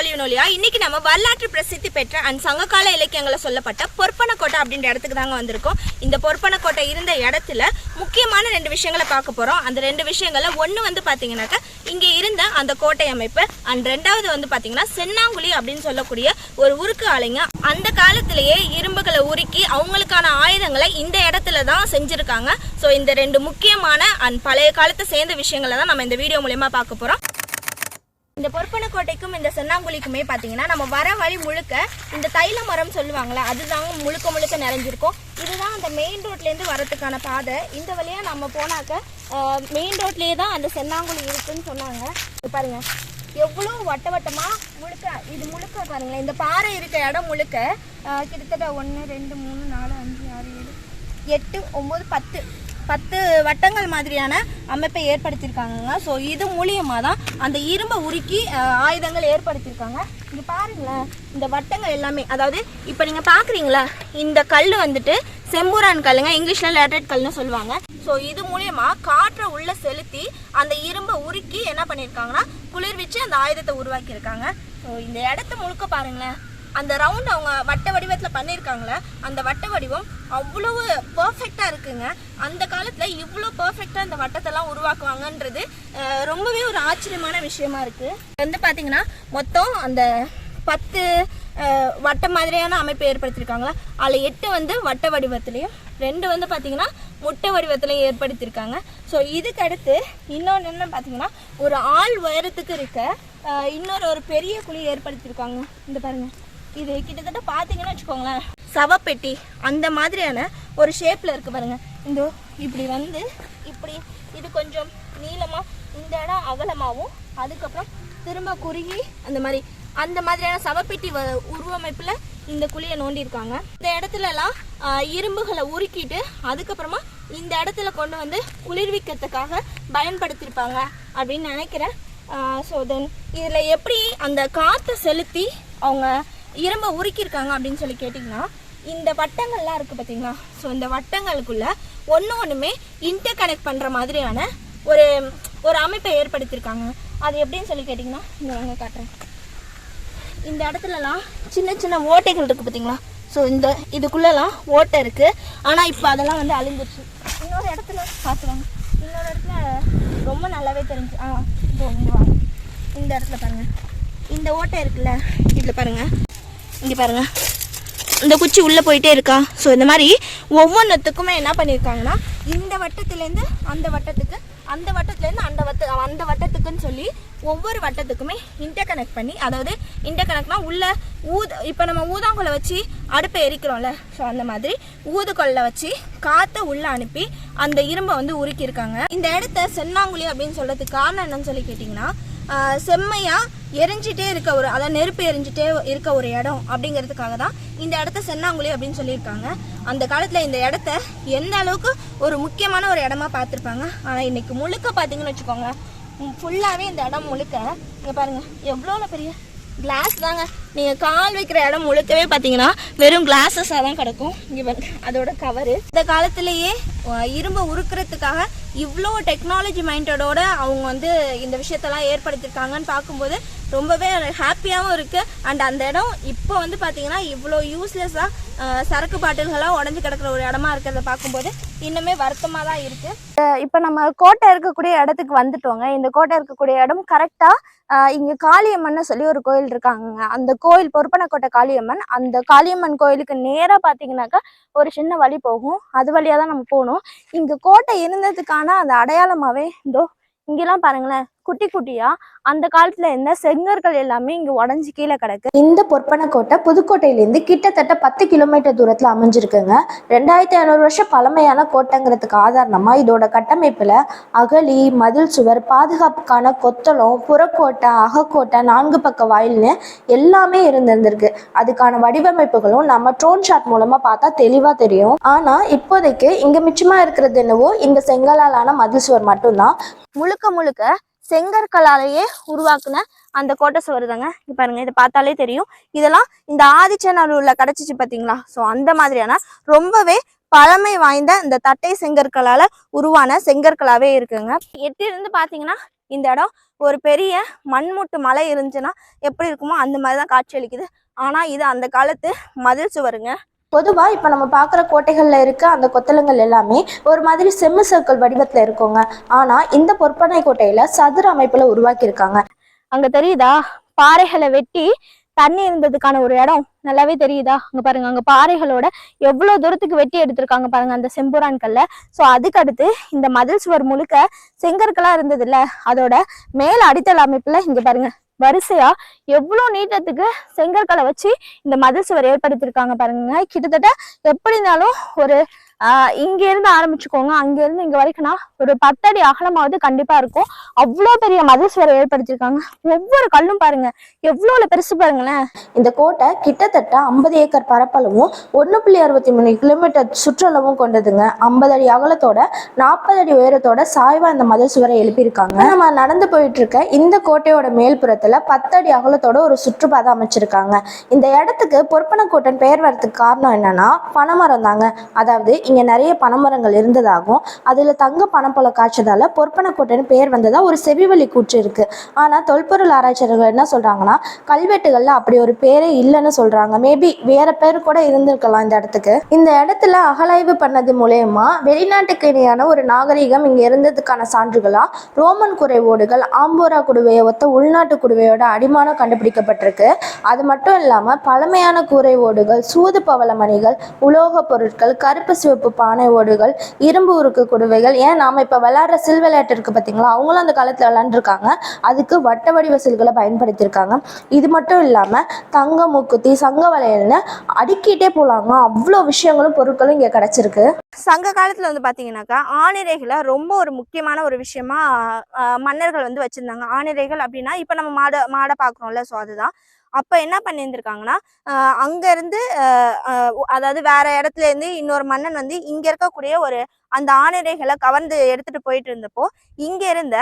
தொழில் நூலியா இன்னைக்கு நம்ம வரலாற்று பிரசித்தி பெற்ற அண்ட் சங்ககால இலக்கியங்களை சொல்லப்பட்ட பொற்பனக்கோட்டை அப்படின்ற இடத்துக்கு தாங்க வந்திருக்கோம். இந்த பொற்பனக்கோட்டை இருந்த இடத்துல முக்கியமான ரெண்டு விஷயங்களை பார்க்க போறோம். அந்த ரெண்டு விஷயங்கள்ல ஒன்று வந்து பார்த்தீங்கன்னாக்கா இங்கே இருந்த அந்த கோட்டை அமைப்பு அண்ட் ரெண்டாவது வந்து பார்த்தீங்கன்னா சென்னாங்குழி அப்படின்னு சொல்லக்கூடிய ஒரு உருக்கு ஆலைங்க. அந்த காலத்திலேயே இரும்புகளை உருக்கி அவங்களுக்கான ஆயுதங்களை இந்த இடத்துல தான் செஞ்சுருக்காங்க. ஸோ இந்த ரெண்டு முக்கியமான அண்ட் பழைய காலத்தை சேர்ந்த விஷயங்களை தான் நம்ம இந்த வீடியோ மூலயமா பார்க்க போகிறோம் இந்த பொற்பனக்கோட்டைக்கும் இந்த சென்னாங்குழிக்குமே பார்த்தீங்கன்னா நம்ம வர வழி முழுக்க இந்த தைல மரம் சொல்லுவாங்களே அதுதாங்க முழுக்க முழுக்க நிறைஞ்சிருக்கும். இதுதான் அந்த மெயின் ரோட்லேருந்து வரதுக்கான பாதை. இந்த வழியாக நம்ம போனாக்க மெயின் ரோட்லேயே தான் அந்த சென்னாங்குழி இருக்குன்னு சொன்னாங்க. பாருங்க. எவ்வளோ வட்ட வட்டமாக முழுக்க இது முழுக்க பாருங்களேன். இந்த பாறை இருக்க இடம் முழுக்க கிட்டத்தட்ட ஒன்று ரெண்டு மூணு நாலு அஞ்சு ஆறு ஏழு எட்டு ஒம்பது பத்து. பத்து வட்டங்கள் மாதிரியான அமைப்பை ஏற்படுத்தியிருக்காங்க ஸோ இது மூலியமாக தான் அந்த இரும்பை உருக்கி ஆயுதங்கள் ஏற்படுத்தியிருக்காங்க. இங்கே பாருங்களேன் இந்த வட்டங்கள் எல்லாமே. அதாவது இப்போ நீங்கள் பார்க்குறீங்களா இந்த கல் வந்துட்டு செம்பூரான் கல்லுங்க இங்கிலீஷில் லேட்டட் கல்னு சொல்லுவாங்க. ஸோ இது மூலியமாக காற்றை உள்ள செலுத்தி அந்த இரும்பை உருக்கி என்ன பண்ணியிருக்காங்கன்னா குளிர்விச்சு அந்த ஆயுதத்தை உருவாக்கியிருக்காங்க. ஸோ இந்த இடத்த முழுக்க பாருங்களேன் அந்த ரவுண்ட் அவங்க வட்ட வடிவத்தில் பண்ணியிருக்காங்களே அந்த வட்ட வடிவம் அவ்வளவு பர்ஃபெக்டாக இருக்குங்க. அந்த காலத்தில் இவ்வளோ பர்ஃபெக்டாக அந்த வட்டத்தெல்லாம் உருவாக்குவாங்கன்றது ரொம்பவே ஒரு ஆச்சரியமான விஷயமா இருக்குது வந்து பார்த்தீங்கன்னா மொத்தம் அந்த பத்து வட்ட மாதிரியான அமைப்பு ஏற்படுத்தியிருக்காங்களா அதில் எட்டு வந்து வட்ட வடிவத்துலேயும் ரெண்டு வந்து பார்த்தீங்கன்னா முட்டை வடிவத்துலையும் ஏற்படுத்தியிருக்காங்க ஸோ இதுக்கு அடுத்து இன்னொன்று என்ன பார்த்தீங்கன்னா ஒரு ஆள் உயரத்துக்கு இருக்க இன்னொரு ஒரு பெரிய குழி ஏற்படுத்தியிருக்காங்க இந்த பாருங்கள் இது கிட்டத்தட்ட பார்த்தீங்கன்னு வச்சுக்கோங்களேன். சவப்பெட்டி அந்த மாதிரியான ஒரு ஷேப்பில் இருக்குது பாருங்க. இந்த இப்படி வந்து இப்படி இது கொஞ்சம் நீளமாக இந்த இடம் அகலமாகவும் அதுக்கப்புறம் திரும்ப குறுகி அந்த மாதிரி அந்த மாதிரியான சவப்பெட்டி வ- உருவமைப்பில் இந்த குழியை நோண்டியிருக்காங்க. இந்த இடத்துலலாம் இரும்புகளை உருக்கிட்டு அதுக்கப்புறமா இந்த இடத்துல கொண்டு வந்து குளிர்விக்கிறதுக்காக பயன்படுத்தியிருப்பாங்க அப்படின்னு நினைக்கிறேன். ஸோ தென் இதில் எப்படி அந்த காற்றை செலுத்தி அவங்க இரும்பை உருக்கியிருக்காங்க அப்படின்னு சொல்லி கேட்டிங்கன்னா இந்த வட்டங்கள்லாம் இருக்குது பார்த்தீங்களா ஸோ இந்த வட்டங்களுக்குள்ளே ஒன்று ஒன்றுமே இன்டர் கனெக்ட் பண்ணுற மாதிரியான ஒரு ஒரு அமைப்பை ஏற்படுத்தியிருக்காங்க. அது எப்படின்னு சொல்லி கேட்டிங்கன்னா இந்த வாங்க காட்டுறேன். இந்த இடத்துலலாம் சின்ன சின்ன ஓட்டைகள் இருக்குது பார்த்தீங்களா ஸோ இந்த இதுக்குள்ளெல்லாம் ஓட்டை இருக்குது ஆனால் இப்போ அதெல்லாம் வந்து அழிஞ்சிருச்சு. இன்னொரு இடத்துல பார்த்துவாங்க இன்னொரு இடத்துல ரொம்ப நல்லாவே தெரிஞ்சு ஆ இதோ இந்த இடத்துல பாருங்கள் இந்த ஓட்டை இருக்குல்ல இதில் பாருங்கள் இங்கே பாருங்கள் இந்த குச்சி உள்ளே போயிட்டே இருக்கா. ஸோ இந்த மாதிரி ஒவ்வொன்றுத்துக்குமே என்ன பண்ணியிருக்காங்கன்னா இந்த வட்டத்துலேருந்து அந்த வட்டத்துக்கு அந்த வட்டத்துலேருந்து அந்த வட்ட அந்த வட்டத்துக்குன்னு சொல்லி ஒவ்வொரு வட்டத்துக்குமே இன்டர் கனெக்ட் பண்ணி அதாவது இன்டர் கனெக்ட்னா உள்ள ஊது இப்போ நம்ம ஊதாங்குள்ள வச்சு அடுப்பை எரிக்கிறோம்ல. ஸோ அந்த மாதிரி ஊதுகொல்லை வச்சு காற்றை உள்ளே அனுப்பி அந்த இரும்பை வந்து உருக்கியிருக்காங்க. இந்த இடத்த சென்னாங்குழி அப்படின்னு சொல்கிறதுக்கு காரணம் என்னன்னு சொல்லி கேட்டிங்கன்னா செம்மையாக எரிஞ்சிட்டே இருக்க ஒரு அதாவது நெருப்பு எரிஞ்சிட்டே இருக்க ஒரு இடம் அப்படிங்கிறதுக்காக தான் இந்த இடத்த சென்னாங்குழி அப்படின்னு சொல்லியிருக்காங்க. அந்த காலத்தில் இந்த இடத்த எந்த அளவுக்கு ஒரு முக்கியமான ஒரு இடமா பார்த்துருப்பாங்க? ஆனால் இன்னைக்கு முழுக்க பார்த்தீங்கன்னு வச்சுக்கோங்க ஃபுல்லாகவே இந்த இடம் முழுக்க. இங்கே பாருங்கள் எவ்வளோ பெரிய கிளாஸ் தாங்க. நீங்கள் கால் வைக்கிற இடம் முழுக்கவே பார்த்தீங்கன்னா வெறும் கிளாஸஸாக தான் கிடக்கும். இங்கே பாருங்க அதோட கவரு இந்த காலத்திலேயே இரும்பை உருக்குறதுக்காக இவ்வளோ டெக்னாலஜி மைண்டடோட அவங்க வந்து இந்த விஷயத்தெல்லாம் ஏற்படுத்தியிருக்காங்கன்னு பார்க்கும்போது ரொம்பவே ஹாப்பியாகவும் இருக்குது அண்ட் அந்த இடம் இப்போ வந்து பார்த்திங்கன்னா இவ்வளோ யூஸ்லெஸ்ஸாக சரக்கு பாட்டில்களாக உடஞ்சி கிடக்கிற ஒரு இடமா இருக்கிறத பார்க்கும்போது இன்னுமே வருத்தமாக தான் இருக்குது இப்போ நம்ம கோட்டை இருக்கக்கூடிய இடத்துக்கு வந்துட்டோங்க. இந்த கோட்டை இருக்கக்கூடிய இடம் கரெக்டாக இங்கே காளியம்மன் சொல்லி ஒரு கோயில் இருக்காங்க அந்த கோயில் பொறுப்பனக்கோட்டை காளியம்மன். அந்த காளியம்மன் கோயிலுக்கு நேராக பார்த்தீங்கன்னாக்கா ஒரு சின்ன வழி போகும். அது வழியாக தான் நம்ம போகணும். இங்கே கோட்டை இருந்ததுக்கான அந்த அடையாளமாகவே இதோ இங்கெல்லாம் பாருங்களேன். குட்டி குட்டியா அந்த காலத்துல இருந்த செங்கற்கள் எல்லாமே இங்க உடஞ்சி கீழே கிடக்கு. இந்த பொற்பனக்கோட்டை புதுக்கோட்டையிலேருந்து கிட்டத்தட்ட பத்து கிலோமீட்டர் தூரத்தில் அமைஞ்சிருக்குங்க. ரெண்டாயிரத்தி ஐநூறு வருஷம் பழமையான கோட்டைங்கிறதுக்கு ஆதாரணமா இதோட கட்டமைப்புல அகழி மதில் சுவர் பாதுகாப்புக்கான கொத்தளம் புறக்கோட்டை அகக்கோட்டை நான்கு பக்க வாயில்னு எல்லாமே இருந்திருந்திருக்கு. அதுக்கான வடிவமைப்புகளும் நம்ம ட்ரோன் ஷாட் மூலமா பார்த்தா தெளிவா தெரியும். ஆனா இப்போதைக்கு இங்க மிச்சமா இருக்கிறது என்னவோ இந்த செங்கலாலான மதில் சுவர் மட்டும்தான். முழுக்க முழுக்க செங்கற்களாலேயே உருவாக்குன அந்த கோட்டை சுவர் தாங்க இங்க பாருங்க இதை பார்த்தாலே தெரியும். இதெல்லாம் இந்த ஆதிச்சநல்லூர்ல கிடைச்சிச்சு பாத்தீங்களா? ஸோ அந்த மாதிரியான ரொம்பவே பழமை வாய்ந்த இந்த தட்டை செங்கற்களால உருவான செங்கற்களாவே இருக்குங்க. எட்டிலிருந்து பாத்தீங்கன்னா இந்த இடம் ஒரு பெரிய மண்முட்டு மலை இருந்துச்சுன்னா எப்படி இருக்குமோ அந்த மாதிரி தான் காட்சி அளிக்குது. ஆனால் இது அந்த காலத்து மதில் சுவருங்க. பொதுவாக இப்போ நம்ம பார்க்குற கோட்டைகளில் இருக்க அந்த கொத்தளங்கள் எல்லாமே ஒரு மாதிரி செம்மு சர்க்கிள் வடிவத்தில் இருக்குங்க. ஆனால் இந்த பொற்பனை கோட்டையில் சதுர அமைப்பில் உருவாக்கியிருக்காங்க. அங்க தெரியுதா? பாறைகளை வெட்டி தண்ணி இருந்ததுக்கான ஒரு இடம். நல்லாவே தெரியுதா? அங்க பாருங்க அங்க பாறைகளோட எவ்வளவு தூரத்துக்கு வெட்டி எடுத்திருக்காங்க பாருங்க அந்த செம்புரான் கல்ல சோ அதுக்கு அடுத்து இந்த மதில் சுவர் முழுக்க செங்கற்களா இருந்தது இல்ல அதோட மேல அடித்தள அமைப்புல இங்க பாருங்க வரிசையா எவ்வளவு நீட்டத்துக்கு செங்கற்களை வச்சு இந்த மதில் சுவர் ஏற்படுத்தியிருக்காங்க பாருங்க. கிட்டத்தட்ட எப்படி இருந்தாலும் ஒரு ஆஹ் இங்க இருந்து ஆரம்பிச்சுக்கோங்க. அங்க இருந்து இங்க வரைக்கும்னா ஒரு பத்தடி அகலமாவது கண்டிப்பா இருக்கும். அவ்வளோ பெரிய மதில் சுவரை ஏற்படுத்தியிருக்காங்க. ஒவ்வொரு கல்லும் பாருங்க. எவ்வளவு பெருசு பாருங்களேன். இந்த கோட்டை கிட்டத்தட்ட ஐம்பது ஏக்கர் பரப்பளவும் ஒன்று புள்ளி அறுபத்தி மூணு கிலோமீட்டர் சுற்றளவும் கொண்டதுங்க. ஐம்பது அடி அகலத்தோட நாற்பது அடி உயரத்தோட சாய்வா இந்த மதில் சுவரை எழுப்பியிருக்காங்க. நம்ம நடந்து போயிட்டு இருக்க இந்த கோட்டையோட மேல்புறத்துல பத்தடி அகலத்தோட ஒரு சுற்றுப்பாதை அமைச்சிருக்காங்க. இந்த இடத்துக்கு பொற்பனக்கோட்டன் பெயர் வரதுக்கு காரணம் என்னன்னா பனைமரம் தாங்க அதாவது இங்கே நிறைய பனைமரங்கள் இருந்ததாகவும் அதில் தங்க பணப்பழ காய்ச்சதால் பொற்பனக்கோட்டைன்னு பெயர் வந்ததாக ஒரு செவிவழி கூற்று இருக்குது ஆனால் தொல்பொருள் ஆராய்ச்சியாளர்கள் என்ன சொல்கிறாங்கன்னா கல்வெட்டுகளில் அப்படி ஒரு பேரே இல்லைன்னு சொல்கிறாங்க மேபி வேறு பேர் கூட இருந்திருக்கலாம் இந்த இடத்துக்கு. இந்த இடத்துல அகலாய்வு பண்ணது மூலயமா வெளிநாட்டுக்கு இணையான ஒரு நாகரிகம் இங்கே இருந்ததுக்கான சான்றுகளாக ரோமன் குறைவோடுகள் ஆம்போரா குடுவையை ஒத்த உள்நாட்டு குடுவையோட அடிமானம் கண்டுபிடிக்கப்பட்டிருக்கு. அது மட்டும் இல்லாமல் பழமையான கூரை ஓடுகள் சூது பவளமணிகள் உலோக பொருட்கள் கருப்பு சிவப்பு பானை ஓடுகள் இரும்பு உருக்கு குடுவைகள். ஏன்? நாம இப்போ விளையாடுற சில் விளையாட்டு இருக்கு பார்த்தீங்களா அவங்களும் அந்த காலத்துல விளாண்டுருக்காங்க அதுக்கு வட்ட வடிவ சில்களை பயன்படுத்தியிருக்காங்க. இது மட்டும் இல்லாம தங்க மூக்குத்தி சங்க வளையல்னு அடுக்கிட்டே போகலாங்க அவ்வளோ விஷயங்களும் பொருட்களும் இங்கே கிடைச்சிருக்கு. சங்க காலத்துல வந்து பாத்தீங்கன்னாக்கா ஆணிரைகளை ரொம்ப ஒரு முக்கியமான ஒரு விஷயமா மன்னர்கள் வந்து வச்சிருந்தாங்க. ஆணிரைகள் அப்படின்னா இப்போ நம்ம மாடை மாடை பார்க்குறோம்ல ஸோ அதுதான். அப்ப என்ன பண்ணியிருந்திருக்காங்கன்னா அங்கேருந்து அங்க இருந்து அதாவது வேற இடத்துல இருந்து இன்னொரு மன்னன் வந்து இங்க இருக்கக்கூடிய ஒரு அந்த ஆணிரைகளை கவர்ந்து எடுத்துட்டு போயிட்டு இருந்தப்போ இங்க இருந்த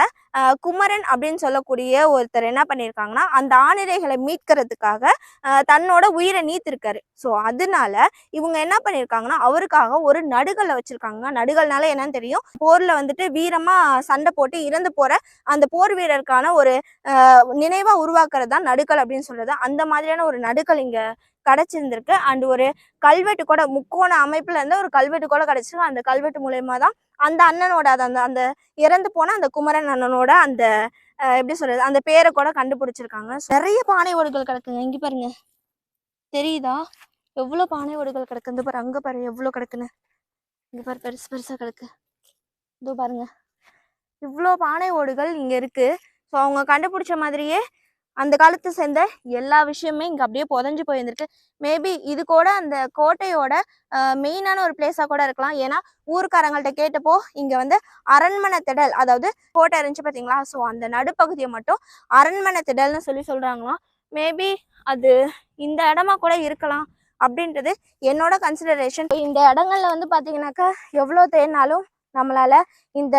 குமரன் அப்படின்னு சொல்லக்கூடிய ஒருத்தர் என்ன பண்ணியிருக்காங்கன்னா அந்த ஆணிரைகளை மீட்கிறதுக்காக தன்னோட உயிரை நீத்திருக்காரு. ஸோ அதனால இவங்க என்ன பண்ணியிருக்காங்கன்னா அவருக்காக ஒரு நடுகல்ல வச்சிருக்காங்க நடுகல்னால என்னன்னு தெரியும்? போர்ல வந்துட்டு வீரமா சண்டை போட்டு இறந்து போற அந்த போர் வீரருக்கான ஒரு நினைவா உருவாக்குறது தான் நடுக்கல் அப்படின்னு சொல்றது. அந்த மாதிரியான ஒரு நடுக்கல் இங்க கிடைச்சிருந்திருக்கு. அண்ட் ஒரு கல்வெட்டு கூட முக்கோண அமைப்புல இருந்து ஒரு கல்வெட்டு கூட கிடைச்சிருக்கு. அந்த கல்வெட்டு மூலயமா தான் அந்த அண்ணனோட அது அந்த அந்த இறந்து போன அந்த குமரன் அண்ணனோட அந்த எப்படி சொல்றது அந்த பேரை கூட கண்டுபிடிச்சிருக்காங்க. நிறைய பானை ஓடுகள் கிடக்குங்க. இங்க பாருங்க. தெரியுதா? எவ்வளோ பானை ஓடுகள் கிடக்கு? இந்த பாரு அங்கே பாரு எவ்வளோ கிடக்குன்னு. இங்கே பாரு பெருசு பெருசாக கிடக்கு. இதோ பாருங்க. இவ்வளோ பானை ஓடுகள் இங்கே இருக்குது ஸோ அவங்க கண்டுபிடிச்ச மாதிரியே அந்த காலத்தை சேர்ந்த எல்லா விஷயமே இங்கே அப்படியே புதஞ்சு போயிருந்திருக்கு. மேபி இது கூட அந்த கோட்டையோட மெயினான ஒரு பிளேஸாக கூட இருக்கலாம். ஏன்னா ஊருக்காரங்கள்ட்ட கேட்டப்போ இங்கே வந்து அரண்மனை திடல் அதாவது கோட்டை இருந்துச்சு பார்த்தீங்களா? ஸோ அந்த நடுப்பகுதியை மட்டும் அரண்மனை திடல்னு சொல்லி சொல்கிறாங்களாம் மேபி அது இந்த இடமா கூட இருக்கலாம் அப்படின்றது என்னோட கன்சிடரேஷன் இந்த இடங்கள்ல வந்து பார்த்தீங்கன்னாக்கா எவ்வளோ தேடினாலும் நம்மளால இந்த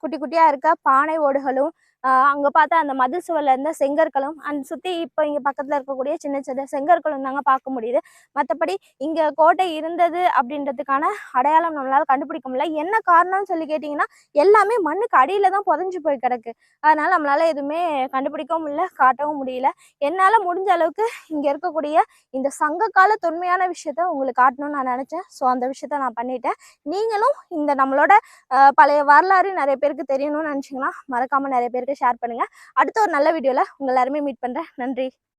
குட்டி குட்டியா இருக்க பானை ஓடுகளும் அங்க பார்த்தா அந்த மதில் சுவர்ல இருந்த செங்கற்களும் அண்ட் சுத்தி இப்போ இங்க பக்கத்துல இருக்கக்கூடிய சின்ன சின்ன செங்கற்களும் தாங்க பார்க்க முடியுது. மற்றபடி இங்க கோட்டை இருந்தது அப்படின்றதுக்கான அடையாளம் நம்மளால கண்டுபிடிக்க முடியல. என்ன காரணம்னு சொல்லி கேட்டிங்கன்னா எல்லாமே மண்ணுக்கு அடியில தான் புதஞ்சு போய் கிடக்கு. அதனால நம்மளால எதுவுமே கண்டுபிடிக்கவும் முடியல காட்டவும் முடியல. என்னால முடிஞ்ச அளவுக்கு இங்க இருக்கக்கூடிய இந்த சங்க கால தொன்மையான விஷயத்த உங்களுக்கு காட்டணும்னு நான் நினைச்சேன். ஸோ அந்த விஷயத்த நான் பண்ணிட்டேன். நீங்களும் இந்த நம்மளோட பழைய வரலாறு நிறைய பேருக்கு தெரியணும்னு நினச்சிங்கன்னா மறக்காம நிறைய பேருக்கு ஷேர் பண்ணுங்க. அடுத்த ஒரு நல்ல வீடியோல உங்கள் எல்லாருமே மீட் பண்றேன். நன்றி.